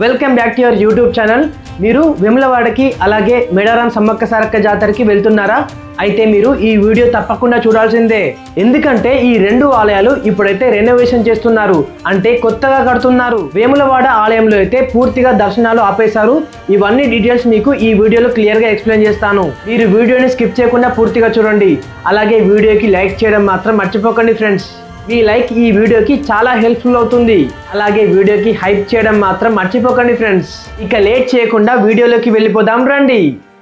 Welcome back to your YouTube channel. మీరు విమలవాడకి అలాగే మెడారాం సమ్మక్క సారక్క జాతరకి వెళ్తున్నారా? అయితే మీరు ఈ వీడియో తప్పకుండా చూడాల్సిందే. ఎందుకంటే ఈ రెండు ఆలయాలు ఇప్పుడైతే రెనోవేషన్ చేస్తున్నారు. అంటే కొత్తగా కడుతున్నారు. వేములవాడ ఆలయంలో అయితే పూర్తిగా దర్శనాలు ఆపేశారు. ఇవన్నీ డీటెయిల్స్ మీకు ఈ వీడియోలో క్లియర్గా ఎక్స్ప్లెయిన్ చేస్తాను. మీరు వీడియోని స్కిప్ చేయకుండా పూర్తిగా చూడండి. అలాగే వీడియోకి లైక్ చేయడం మాత్రం మర్చిపోకండి ఫ్రెండ్స్ మీ లైక్ ఈ వీడియోకి చాలా హెల్ప్ఫుల్ అవుతుంది. అలాగే వీడియోకి హైప్ చేయడం మాత్రం మర్చిపోకండి ఫ్రెండ్స్. ఇక లేట్ చేయకుండా వీడియోలోకి వెళ్ళిపోదాం రండి.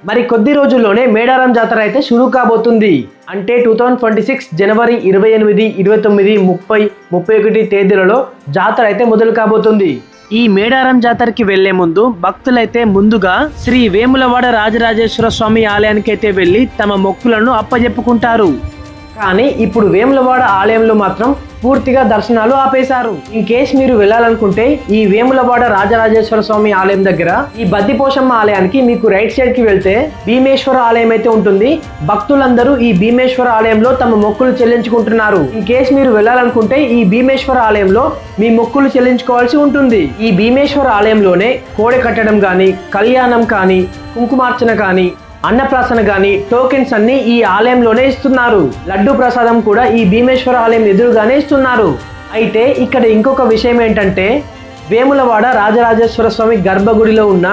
మరి కొద్ది రోజుల్లోనే మేడారం జాతర అయితే షురూ కాబోతుంది. అంటే టూ థౌజండ్ ట్వంటీ సిక్స్ జనవరి ఇరవై ఎనిమిది ఇరవై తొమ్మిది ముప్పై ముప్పై ఒకటి తేదీలలో జాతర అయితే మొదలు కాబోతుంది. ఈ మేడారం జాతరకి వెళ్ళే ముందు భక్తులైతే ముందుగా శ్రీ వేములవాడ రాజరాజేశ్వర స్వామి ఆలయానికి అయితే వెళ్ళి తమ మొక్కులను అప్పజెప్పుకుంటారు. కానీ ఇప్పుడు వేములవాడ ఆలయంలో మాత్రం పూర్తిగా దర్శనాలు ఆపేశారు. ఇన్ కేస్ మీరు వెళ్ళాలనుకుంటే ఈ వేములవాడ రాజరాజేశ్వర స్వామి ఆలయం దగ్గర ఈ బద్దిపోషమ్మ ఆలయానికి మీకు రైట్ సైడ్కి వెళ్తే భీమేశ్వర ఆలయం అయితే ఉంటుంది. భక్తులందరూ ఈ భీమేశ్వర ఆలయంలో తమ మొక్కులు చెల్లించుకుంటున్నారు. ఇన్ కేస్ మీరు వెళ్ళాలనుకుంటే ఈ భీమేశ్వర ఆలయంలో మీ మొక్కులు చెల్లించుకోవాల్సి ఉంటుంది. ఈ భీమేశ్వర ఆలయంలోనే కోడె కట్టడం కానీ కళ్యాణం కానీ కుంకుమార్చన కానీ అన్నప్రాసన గాని టోకెన్స్ అన్ని ఈ ఆలయంలోనే ఇస్తున్నారు. లడ్డు ప్రసాదం కూడా ఈ భీమేశ్వర ఆలయం ఎదురుగానే ఇస్తున్నారు. అయితే ఇక్కడ ఇంకొక విషయం ఏంటంటే వేములవాడ రాజరాజేశ్వర స్వామి గర్భగుడిలో ఉన్న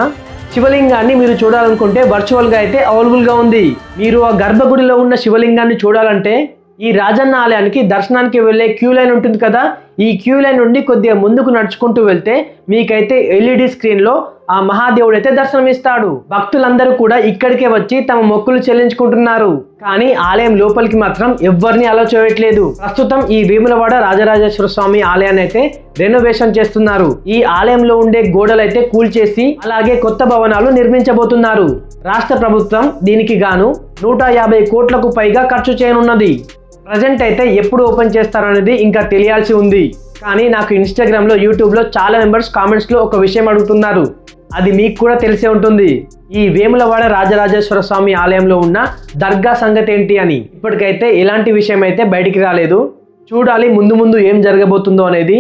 శివలింగాన్ని మీరు చూడాలనుకుంటే వర్చువల్గా అయితే అవైలబుల్గా ఉంది. మీరు ఆ గర్భగుడిలో ఉన్న శివలింగాన్ని చూడాలంటే ఈ రాజన్న ఆలయానికి దర్శనానికి వెళ్ళే క్యూ లైన్ ఉంటుంది కదా? ఈ క్యూ లైన్ నుండి కొద్దిగా ముందుకు నడుచుకుంటూ వెళ్తే మీకైతే ఎల్ఈడి స్క్రీన్లో ఆ మహాదేవుడు అయితే దర్శనమిస్తాడు భక్తులందరూ కూడా ఇక్కడికే వచ్చి తమ మొక్కులు చెల్లించుకుంటున్నారు. కానీ ఆలయం లోపలికి మాత్రం ఎవ్వరిని అలో చేయట్లేదు. ప్రస్తుతం ఈ వేములవాడ రాజరాజేశ్వర స్వామి ఆలయాన్ని అయితే రెనోవేషన్ చేస్తున్నారు. ఈ ఆలయంలో ఉండే గోడలు అయితే కూల్చేసి అలాగే కొత్త భవనాలు నిర్మించబోతున్నారు. రాష్ట్ర ప్రభుత్వం దీనికి గాను నూట యాభై కోట్లకు పైగా ఖర్చు చేయనున్నది. ప్రజెంట్ అయితే ఎప్పుడు ఓపెన్ చేస్తారనేది ఇంకా తెలియాల్సి ఉంది. కానీ నాకు ఇన్స్టాగ్రామ్లో యూట్యూబ్లో చాలా మెంబర్స్ కామెంట్స్లో ఒక విషయం అడుగుతున్నారు. అది మీకు కూడా తెలిసే ఉంటుంది. ఈ వేములవాడ రాజరాజేశ్వర స్వామి ఆలయంలో ఉన్న దర్గా సంగతి ఏంటి అని. ఇప్పటికైతే ఎలాంటి విషయం అయితే బయటికి రాలేదు. చూడాలి ముందు ముందు ఏం జరగబోతుందో అనేది.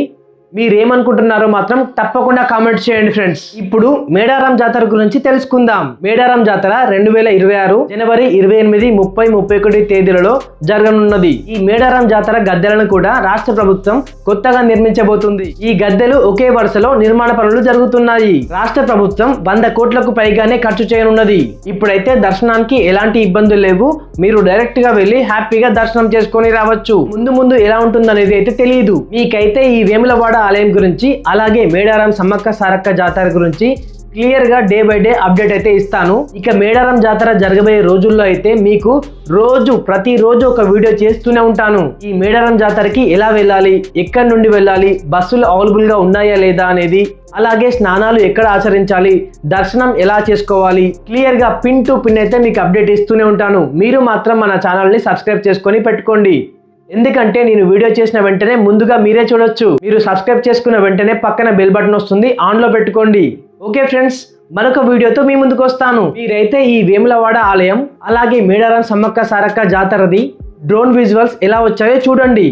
మీరేమనుకుంటున్నారో మాత్రం తప్పకుండా కామెంట్ చేయండి ఫ్రెండ్స్ ఇప్పుడు మేడారం జాతర గురించి తెలుసుకుందాం. మేడారం జాతర రెండు వేల ఇరవై ఆరు జనవరి ఇరవై ఎనిమిది ముప్పై ముప్పై ఒకటి తేదీలలో జరగనున్నది. ఈ మేడారం జాతర గద్దెలను కూడా రాష్ట్ర ప్రభుత్వం కొత్తగా నిర్మించబోతుంది. ఈ గద్దెలు ఒకే వరుసలో నిర్మాణ పనులు జరుగుతున్నాయి. రాష్ట్ర ప్రభుత్వం వంద కోట్లకు పైగానే ఖర్చు చేయనున్నది. ఇప్పుడైతే దర్శనానికి ఎలాంటి ఇబ్బందులు లేవు. మీరు డైరెక్ట్గా వెళ్ళి హ్యాపీగా దర్శనం చేసుకొని రావచ్చు. ముందు ముందు ఎలా ఉంటుందనేది అయితే తెలియదు మీకైతే ఈ వేములవాడ ఆలయం గురించి అలాగే మేడారం సమ్మక్క సారక్క జాతర గురించి క్లియర్గా డే బై డే అప్డేట్ అయితే ఇస్తాను. ఇక మేడారం జాతర జరగబోయే రోజుల్లో అయితే మీకు రోజు ప్రతిరోజు ఒక వీడియో చేస్తూనే ఉంటాను. ఈ మేడారం జాతరకి ఎలా వెళ్ళాలి? ఎక్కడి నుండి వెళ్ళాలి? బస్సులు అవైలబుల్గా ఉన్నాయా లేదా అనేది అలాగే స్నానాలు ఎక్కడ ఆచరించాలి? దర్శనం ఎలా చేసుకోవాలి? క్లియర్గా పిన్ టు పిన్ అయితే మీకు అప్డేట్ ఇస్తూనే ఉంటాను. మీరు మాత్రం మన ఛానల్ని సబ్స్క్రైబ్ చేసుకొని పెట్టుకోండి. ఎందుకంటే నేను వీడియో చేసిన వెంటనే ముందుగా మీరే చూడొచ్చు. మీరు సబ్స్క్రైబ్ చేసుకున్న వెంటనే పక్కన బెల్ బటన్ వస్తుంది. ఆన్లో పెట్టుకోండి. ఓకే ఫ్రెండ్స్ మరొక వీడియోతో మీ ముందుకు వస్తాను. మీరైతే ఈ వేములవాడ ఆలయం అలాగే మేడారం సమ్మక్క సారక్క జాతరది డ్రోన్ విజువల్స్ ఎలా వచ్చాయో చూడండి.